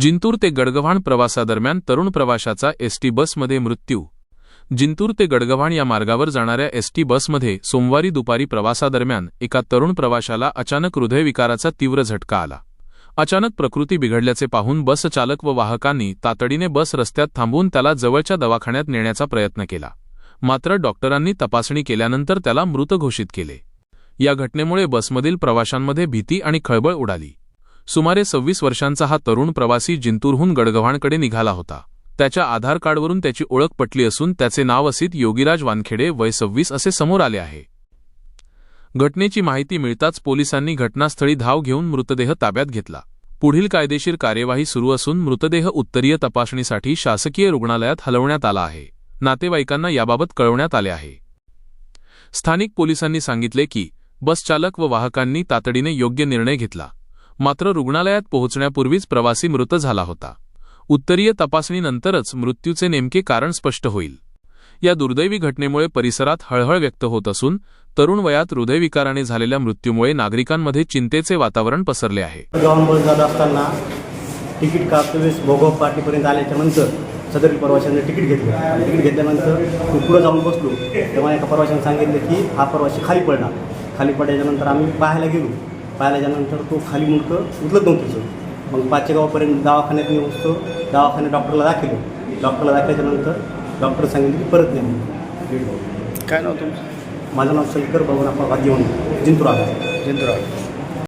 जिंतूर ते गडगव्हाण प्रवासादरम्यान तरुण प्रवाशाचा एसटी बसमध्ये मृत्यू. जिंतूर ते गडगव्हाण या मार्गावर जाणाऱ्या एसटी बसमध्ये सोमवारी दुपारी प्रवासादरम्यान एका तरुण प्रवाशाला अचानक हृदयविकाराचा तीव्र झटका आला. अचानक प्रकृती बिघडल्याचे पाहून बसचालक व वाहकांनी तातडीने बस रस्त्यात थांबून त्याला जवळच्या दवाखान्यात नेण्याचा प्रयत्न केला. मात्र डॉक्टरांनी तपासणी केल्यानंतर त्याला मृत घोषित केले. या घटनेमुळे बसमधील प्रवाशांमध्ये भीती आणि खळबळ उडाली. सुमारे सव्वीस वर्षांचा हा तरुण प्रवासी जिंतूरहून गडगव्हाणकडे निघाला होता. त्याच्या आधार कार्डवरून त्याची ओळख पटली असून त्याचे नाव असित योगीराज वानखेडे वय सव्वीस असे समोर आले आहे. घटनेची माहिती मिळताच पोलिसांनी घटनास्थळी धाव घेऊन मृतदेह ताब्यात घेतला. पुढील कायदेशीर कार्यवाही सुरू असून मृतदेह उत्तरीय तपासणीसाठी शासकीय रुग्णालयात हलवण्यात आला आहे. नातेवाईकांना याबाबत कळवण्यात आले आहे. स्थानिक पोलिसांनी सांगितले की बसचालक व वाहकांनी तातडीने योग्य निर्णय घेतला. मात्र रुग्णालयात पोहोचण्यापूर्वीच प्रवासी मृत झाला होता. उत्तरीय तपासणीनंतरच मृत्यूचे नेमके कारण स्पष्ट होईल. या दुर्दैवी घटनेमुळे परिसरात हळहळ व्यक्त होत असून तरुण वयात हृदयविकाराने झालेल्या मृत्यूमुळे नागरिकांमध्ये चिंतेचे वातावरण पसरले आहे. जात असताना तिकीट कापते वेळेस पार्टीपर्यंत आल्याच्यानंतर सदरील प्रवाशांनी तिकीट घेतलं. आणि तिकीट घेतल्यानंतर मी पुढं जाऊन बसलो. तेव्हा एका प्रवाशाने सांगितलं की हा प्रवासी खाली पडणार. खाली पडल्याच्यानंतर आम्ही पाहायला गेलो. पाहिल्याच्यानंतर तो खाली मुडकं उचलत नव्हतं तिचं मग पाचशे गावापर्यंत दवाखान्यात नेऊन तो दवाखान्यात डॉक्टरला दाखवलं. डॉक्टरला दाखवल्याच्यानंतर डॉक्टर सांगितलं की परत नाही. काय नाव तुमचं? माझं नाव शंकर भवन आपा भाग्यवन जिंतूर आला जिंतुराव